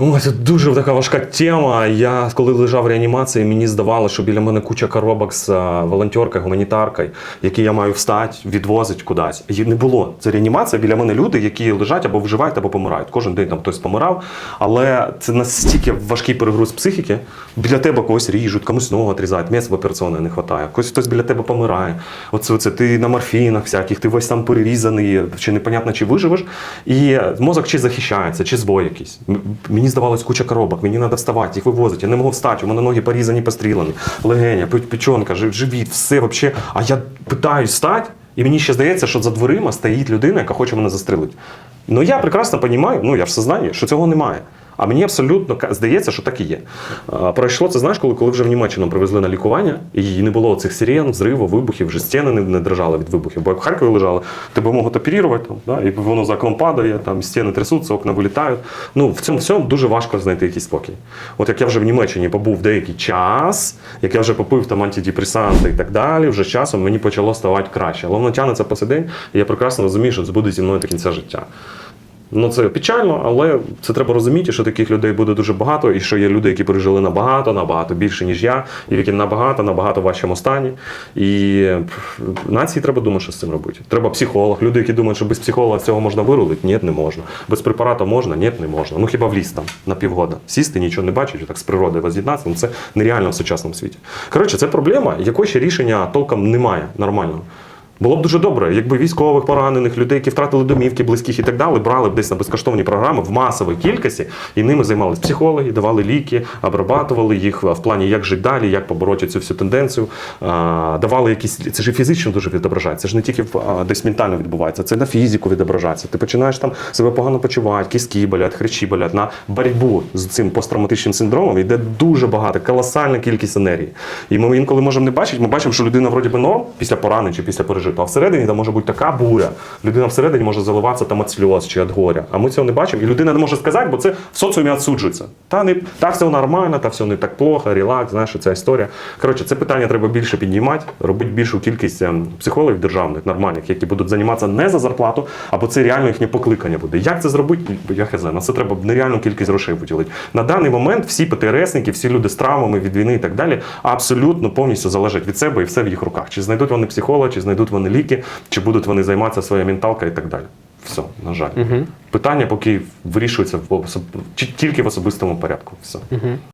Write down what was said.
Ой, це дуже така важка тема. Я коли лежав в реанімації, мені здавалося, що біля мене куча коробок з волонтеркою, гуманітаркою, які я маю встати, відвозити кудись. І не було. Це реанімація. Біля мене люди, які лежать або виживають, або помирають. Кожен день там хтось помирав. Але це настільки важкий перегруз психіки. Біля тебе когось ріжуть, комусь ногу відрізають, м'ясо в операційної не вистачає. Хтось хтось біля тебе помирає. Оце, оце ти на морфінах всяких, ти весь там перерізаний, чи непонятно, чи виживеш. І мозок чи захищається, чи збой якийсь. М- Мені здавалось куча коробок, мені треба вставати, їх вивозити. Я не можу встати, у мене ноги порізані, пострілені, легеня, пе- печонка, живіт, все взагалі. А я питаюсь встати, і мені ще здається, що за дверима стоїть людина, яка хоче мене застрелити. Ну я прекрасно розумію, ну я ж сознанні, що цього немає. А мені абсолютно здається, що так і є. Пройшло це, знаєш, коли, коли вже в Німеччину привезли на лікування, і не було цих сирен, взриву, вибухів, вже стіни не, не дрожали від вибухів. Бо як в Харкові лежали, тебе можуть оперувати, там, да, і воно за окном падає, там стіни трясуться, окна вилітають. Ну, в цьому всьому дуже важко знайти якийсь спокій. От як я вже в Німеччині побув деякий час, як я вже попив там антидепресанти і так далі, вже часом мені почало ставати краще. Але воно тягнеться по сей день, і я прекрасно розумію, що це буде зі мною до кінця життя. Ну це печально, але це треба розуміти, що таких людей буде дуже багато, і що є люди, які пережили набагато, набагато більше, ніж я, і які набагато, набагато важчому стані. І нації треба думати, що з цим робити. Треба психолог. Люди, які думають, що без психолога цього можна вирулити, ні, не можна. Без препарату можна, ні, не можна. Ну хіба в ліс там на півгода. Сісти, нічого не бачити, так з природи воз'єднатися, ну це нереально в сучасному світі. Коротше, це проблема, якої ще рішення толком немає нормального. Було б дуже добре, якби військових поранених, людей, які втратили домівки, близьких і так далі, брали б десь на безкоштовні програми в масовій кількості, і ними займалися психологи, давали ліки, обрабатували їх в плані, як жити далі, як побороти цю всю тенденцію. Давали якісь це ж фізично дуже відображається. Це ж не тільки десь ментально відбувається, це на фізику відображається. Ти починаєш там себе погано почувати, кістки болять, хрящі болять. На боротьбу з цим посттравматичним синдромом йде дуже багато, колосальна кількість енергії. І ми інколи можемо не бачити, ми бачимо, що людина вроді би норм після поранень чи після пережитого, а всередині там може бути така буря. Людина всередині може заливатися там від сльоз чи від горя. А ми цього не бачимо. І людина не може сказати, бо це в соціумі відсуджується. Та не та все нормально, та все не так плохо, релакс, знаєш, ця історія. Коротше, це питання треба більше піднімати, робити більшу кількість ем, психологів державних, нормальних, які будуть займатися не за зарплату, або це реально їхнє покликання буде. Як це зробити? Я хз, на це треба нереальну кількість грошей виділити. На даний момент всі ПТРСники, всі люди з травмами від війни і так далі, абсолютно повністю залежать від себе і все в їх руках. Чи знайдуть вони психолога, чи знайдуть вони ліки, чи будуть вони займатися своєю менталкою і так далі. Все, на жаль. Питання поки вирішується в особ... тільки в особистому порядку. Все.